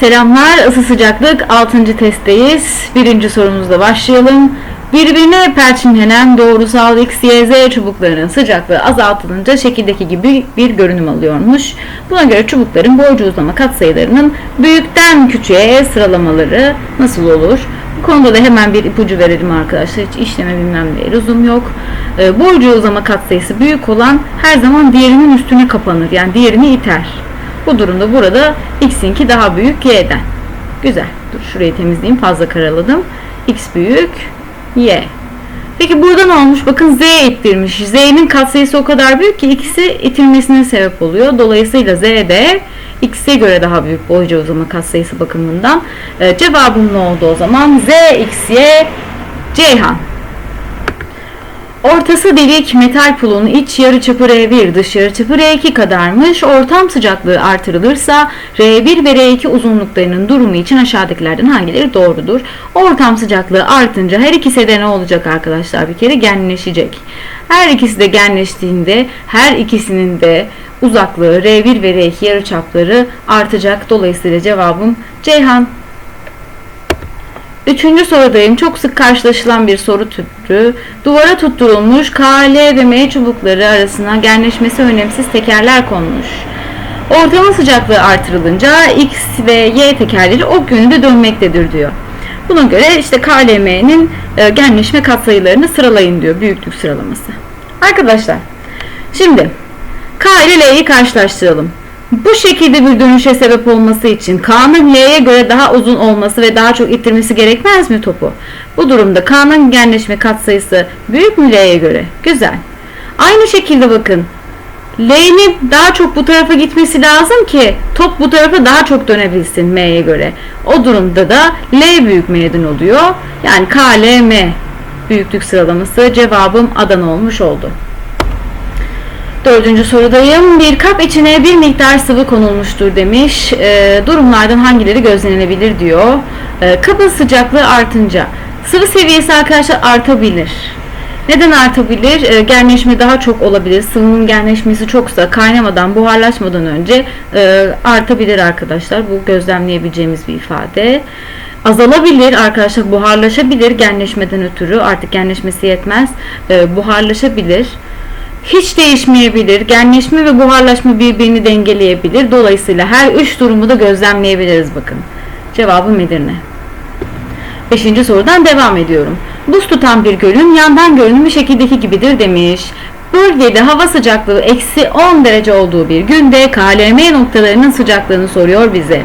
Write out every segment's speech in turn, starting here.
Selamlar, ısı sıcaklık 6. testteyiz. Birinci sorumuzla başlayalım. Birbirine perçinlenen doğrusal X, Y, Z çubuklarının sıcaklığı azaltılınca şekildeki gibi bir görünüm alıyormuş. Buna göre çubukların boycu uzlama katsayılarının büyükten küçüğe sıralamaları nasıl olur? Bu konuda da hemen bir ipucu verelim arkadaşlar. Hiç işleme bilmem ne lüzum yok. Ee, boycu uzlama katsayısı büyük olan her zaman diğerinin üstüne kapanır. Yani diğerini iter. Bu durumda burada x'inki daha büyük y'den. Güzel. Dur şurayı temizleyeyim. Fazla karaladım. x büyük y. Peki burada ne olmuş? Bakın z ittirmiş. z'nin katsayısı o kadar büyük ki ikisi itilmesine sebep oluyor. Dolayısıyla z de x'e göre daha büyük boyca uzama katsayısı bakımından. Ee, cevabım ne oldu o zaman? z, x, y, Ceyhan. Ortası delik metal pulun iç yarıçapı R1 dış yarıçapı R2 kadarmış. Ortam sıcaklığı artırılırsa R1 ve R2 uzunluklarının durumu için aşağıdakilerden hangileri doğrudur? Ortam sıcaklığı artınca her ikisi de ne olacak arkadaşlar? Bir kere genleşecek. Her ikisi de genleştiğinde her ikisinin de uzaklığı R1 ve R2 yarıçapları artacak. Dolayısıyla cevabım Ceyhan. Üçüncü sorudayım. Çok sık karşılaşılan bir soru türü. Duvara tutturulmuş K, ve M çubukları arasına genleşmesi önemsiz tekerler konmuş. Ortamın sıcaklığı artırılınca X ve Y tekerleri ok yönünde dönmektedir diyor. Buna göre işte K, L, M'nin e, genleşme katsayılarını sıralayın diyor. Büyüklük sıralaması. Arkadaşlar şimdi K ile L'yi karşılaştıralım. Bu şekilde bir dönüşe sebep olması için K'nın L'ye göre daha uzun olması ve daha çok ittirmesi gerekmez mi topu? Bu durumda K'nın genleşme katsayısı büyük mü L'ye göre? Güzel. Aynı şekilde bakın. L'nin daha çok bu tarafa gitmesi lazım ki top bu tarafa daha çok dönebilsin M'ye göre. O durumda da L büyük M'den oluyor. Yani K, L, M büyüklük sıralaması cevabım Adana olmuş oldu. Dördüncü sorudayım. Bir kap içine bir miktar sıvı konulmuştur demiş. E, durumlardan hangileri gözlenebilir diyor. E, kabın sıcaklığı artınca sıvı seviyesi arkadaşlar artabilir. Neden artabilir? E, genleşme daha çok olabilir. Sıvının genleşmesi çoksa kaynamadan, buharlaşmadan önce e, artabilir arkadaşlar. Bu gözlemleyebileceğimiz bir ifade. Azalabilir arkadaşlar, buharlaşabilir genleşmeden ötürü. Artık genleşmesi yetmez. E, buharlaşabilir hiç değişmeyebilir. Genleşme ve buharlaşma birbirini dengeleyebilir. Dolayısıyla her üç durumu da gözlemleyebiliriz bakın. Cevabım Edirne. Beşinci sorudan devam ediyorum. Buz tutan bir gölün yandan görünümü şekildeki gibidir demiş. Bölgede hava sıcaklığı eksi 10 derece olduğu bir günde KLM noktalarının sıcaklığını soruyor bize.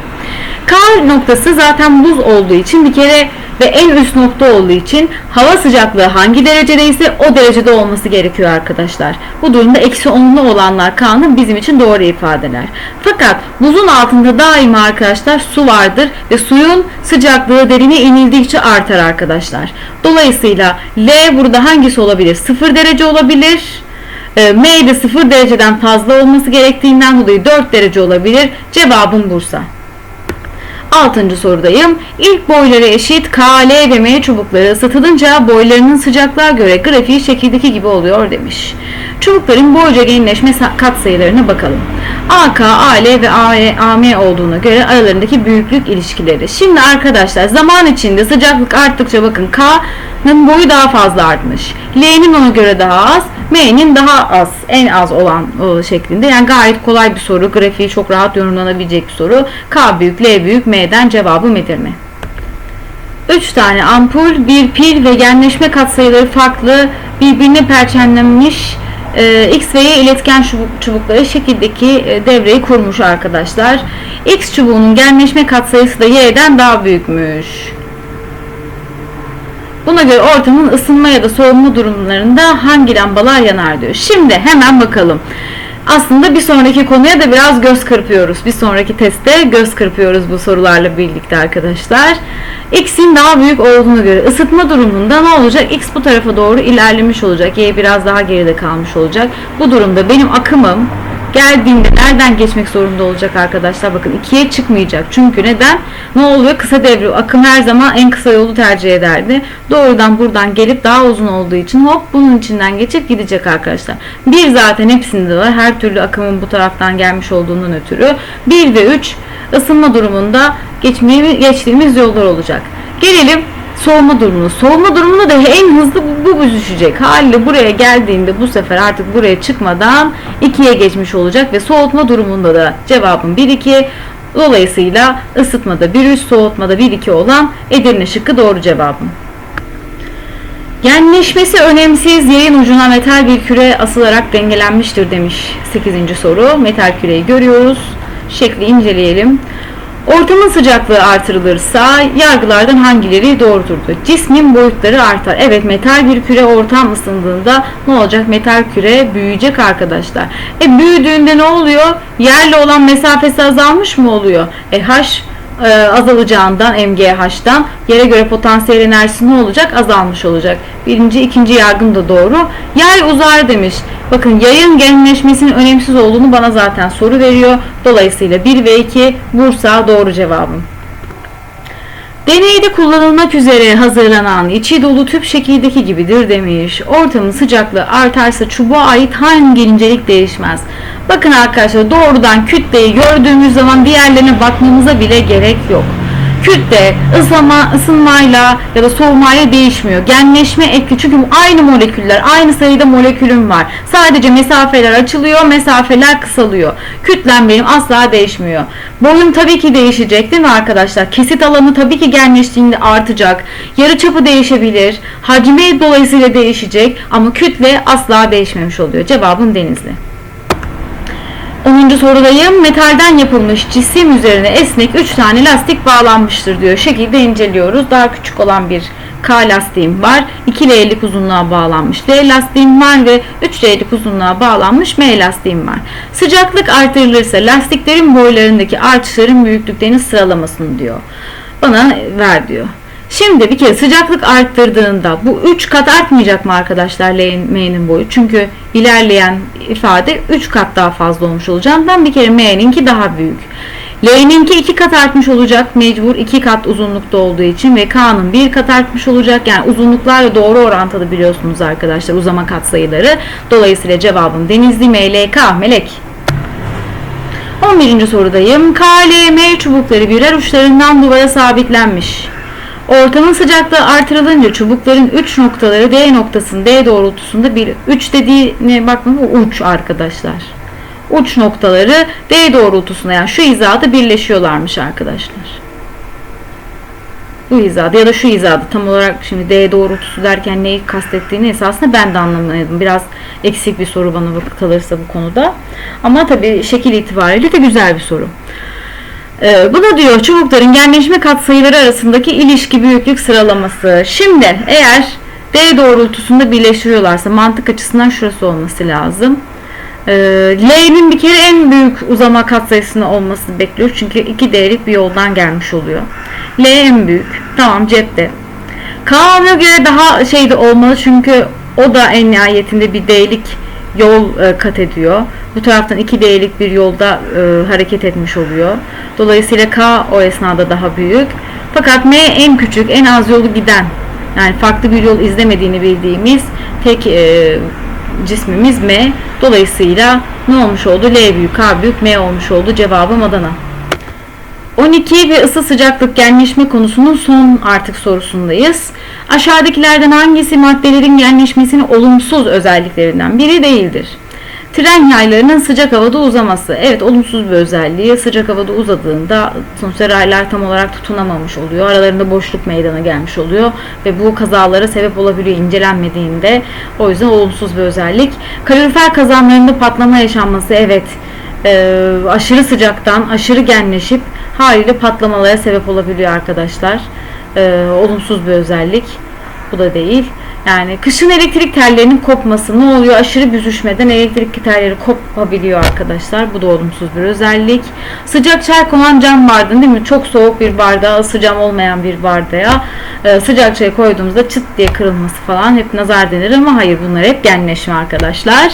K noktası zaten buz olduğu için bir kere ve en üst nokta olduğu için hava sıcaklığı hangi derecedeyse o derecede olması gerekiyor arkadaşlar. Bu durumda eksi 10'lu olanlar K'nın bizim için doğru ifadeler. Fakat buzun altında daima arkadaşlar su vardır ve suyun sıcaklığı derine inildikçe artar arkadaşlar. Dolayısıyla L burada hangisi olabilir? 0 derece olabilir. E, M de 0 dereceden fazla olması gerektiğinden dolayı 4 derece olabilir. Cevabım Bursa. Altıncı sorudayım. İlk boyları eşit K, L ve M çubukları ısıtılınca boylarının sıcaklığa göre grafiği şekildeki gibi oluyor demiş. Çubukların boyca genleşme katsayılarına bakalım. AK, AL ve AM olduğuna göre aralarındaki büyüklük ilişkileri. Şimdi arkadaşlar zaman içinde sıcaklık arttıkça bakın K'nın boyu daha fazla artmış. L'nin ona göre daha az, M'nin daha az, en az olan o şeklinde. Yani gayet kolay bir soru. Grafiği çok rahat yorumlanabilecek bir soru. K büyük, L büyük, M'den cevabım Edirne. 3 tane ampul, bir pil ve genleşme katsayıları farklı birbirine perçinlenmiş e, X ve Y iletken çubuk, çubukları şekildeki e, devreyi kurmuş arkadaşlar. X çubuğunun genleşme katsayısı da Y'den daha büyükmüş. Buna göre ortamın ısınma ya da soğuma durumlarında hangi lambalar yanar diyor. Şimdi hemen bakalım. Aslında bir sonraki konuya da biraz göz kırpıyoruz. Bir sonraki testte göz kırpıyoruz bu sorularla birlikte arkadaşlar. X'in daha büyük olduğuna göre ısıtma durumunda ne olacak? X bu tarafa doğru ilerlemiş olacak. Y biraz daha geride kalmış olacak. Bu durumda benim akımım geldiğinde nereden geçmek zorunda olacak arkadaşlar? Bakın ikiye çıkmayacak. Çünkü neden? Ne oluyor? Kısa devre. Akım her zaman en kısa yolu tercih ederdi. Doğrudan buradan gelip daha uzun olduğu için hop bunun içinden geçip gidecek arkadaşlar. Bir zaten hepsinde var. Her türlü akımın bu taraftan gelmiş olduğundan ötürü. 1 ve 3 ısınma durumunda geçmeye, geçtiğimiz yollar olacak. Gelelim soğuma durumuna. Soğuma durumunda da en hızlı bu, bu büzüşecek. Haliyle buraya geldiğinde bu sefer artık buraya çıkmadan 2'ye geçmiş olacak ve soğutma durumunda da cevabım 1-2. Dolayısıyla ısıtmada 1-3, soğutmada 1-2 olan Edirne şıkkı doğru cevabım. Genleşmesi önemsiz yayın ucuna metal bir küre asılarak dengelenmiştir demiş 8. soru. Metal küreyi görüyoruz. Şekli inceleyelim. Ortamın sıcaklığı artırılırsa yargılardan hangileri doğrudur? Cismin boyutları artar. Evet metal bir küre ortam ısındığında ne olacak? Metal küre büyüyecek arkadaşlar. E büyüdüğünde ne oluyor? Yerle olan mesafesi azalmış mı oluyor? E H e, azalacağından MGH'dan yere göre potansiyel enerjisi ne olacak? Azalmış olacak. Birinci, ikinci yargım da doğru. Yay uzar demiş. Bakın yayın genleşmesinin önemsiz olduğunu bana zaten soru veriyor. Dolayısıyla 1 ve 2 Bursa doğru cevabım. Deneyde kullanılmak üzere hazırlanan içi dolu tüp şekildeki gibidir demiş. Ortamın sıcaklığı artarsa çubuğa ait hangi incelik değişmez? Bakın arkadaşlar doğrudan kütleyi gördüğümüz zaman diğerlerine bakmamıza bile gerek yok. Kütle ısınma, ısınmayla ya da soğumayla değişmiyor. Genleşme ekli çünkü aynı moleküller, aynı sayıda molekülüm var. Sadece mesafeler açılıyor, mesafeler kısalıyor. Kütlem benim asla değişmiyor. Boyum tabii ki değişecek değil mi arkadaşlar? Kesit alanı tabii ki genleştiğinde artacak. Yarı çapı değişebilir. Hacmi dolayısıyla değişecek ama kütle asla değişmemiş oluyor. Cevabım Denizli. 10. sorudayım. Metalden yapılmış cisim üzerine esnek 3 tane lastik bağlanmıştır diyor. Şekilde inceliyoruz. Daha küçük olan bir K lastiğim var. 2 L'lik uzunluğa bağlanmış L lastiğim var ve 3 L'lik uzunluğa bağlanmış M lastiğim var. Sıcaklık artırılırsa lastiklerin boylarındaki artışların büyüklüklerini sıralamasını diyor. Bana ver diyor. Şimdi bir kere sıcaklık arttırdığında bu 3 kat artmayacak mı arkadaşlar M'nin boyu? Çünkü ilerleyen ifade 3 kat daha fazla olmuş olacağından bir kere M'ninki daha büyük. L'ninki 2 kat artmış olacak mecbur 2 kat uzunlukta olduğu için ve K'nın 1 kat artmış olacak. Yani uzunluklarla doğru orantılı biliyorsunuz arkadaşlar uzama katsayıları. Dolayısıyla cevabım Denizli MLK Melek. 11. sorudayım. K, L, M çubukları birer uçlarından duvara sabitlenmiş. Ortamın sıcaklığı artırılınca çubukların uç noktaları D noktasının D doğrultusunda bir uç dediğine bakın bu uç arkadaşlar. Uç noktaları D doğrultusunda yani şu hizada birleşiyorlarmış arkadaşlar. Bu hizada ya da şu hizada tam olarak şimdi D doğrultusu derken neyi kastettiğini esasında ben de anlamadım. Biraz eksik bir soru bana kalırsa bu konuda. Ama tabii şekil itibariyle de güzel bir soru. Ee, bu da diyor çubukların genleşme katsayıları arasındaki ilişki büyüklük sıralaması. Şimdi eğer D doğrultusunda birleştiriyorlarsa mantık açısından şurası olması lazım. Ee, L'nin bir kere en büyük uzama katsayısını olması bekliyor. Çünkü 2D'lik bir yoldan gelmiş oluyor. L en büyük. Tamam cepte. K göre daha şeyde olmalı çünkü o da en nihayetinde bir D'lik yol e, kat ediyor. Bu taraftan 2D'lik bir yolda e, hareket etmiş oluyor. Dolayısıyla K o esnada daha büyük. Fakat M en küçük, en az yolu giden yani farklı bir yol izlemediğini bildiğimiz tek e, cismimiz M. Dolayısıyla ne olmuş oldu? L büyük, K büyük, M olmuş oldu. Cevabım Adana. 12 ve ısı sıcaklık genleşme konusunun son artık sorusundayız. Aşağıdakilerden hangisi maddelerin genleşmesinin olumsuz özelliklerinden biri değildir? Tren yaylarının sıcak havada uzaması. Evet olumsuz bir özelliği. Sıcak havada uzadığında sonuçta raylar tam olarak tutunamamış oluyor. Aralarında boşluk meydana gelmiş oluyor. Ve bu kazalara sebep olabiliyor incelenmediğinde. O yüzden olumsuz bir özellik. Kalorifer kazanlarında patlama yaşanması. Evet e, aşırı sıcaktan aşırı genleşip haliyle patlamalara sebep olabiliyor arkadaşlar. E, olumsuz bir özellik. Bu da değil. Yani kışın elektrik tellerinin kopması ne oluyor? Aşırı büzüşmeden elektrik telleri kopabiliyor arkadaşlar. Bu da olumsuz bir özellik. Sıcak çay konan cam bardağın değil mi? Çok soğuk bir bardağa, ısı cam olmayan bir bardağa e, sıcak çay koyduğumuzda çıt diye kırılması falan hep nazar denir ama hayır bunlar hep genleşme arkadaşlar.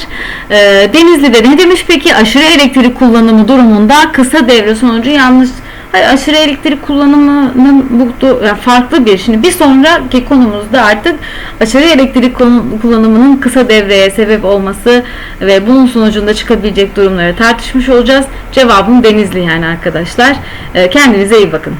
E, Denizli'de ne demiş peki? Aşırı elektrik kullanımı durumunda kısa devre sonucu yanlış Hayır, aşırı elektrik kullanımının bu yani farklı bir. Şimdi bir sonraki konumuzda artık aşırı elektrik kullanımının kısa devreye sebep olması ve bunun sonucunda çıkabilecek durumları tartışmış olacağız. Cevabım Denizli yani arkadaşlar. Kendinize iyi bakın.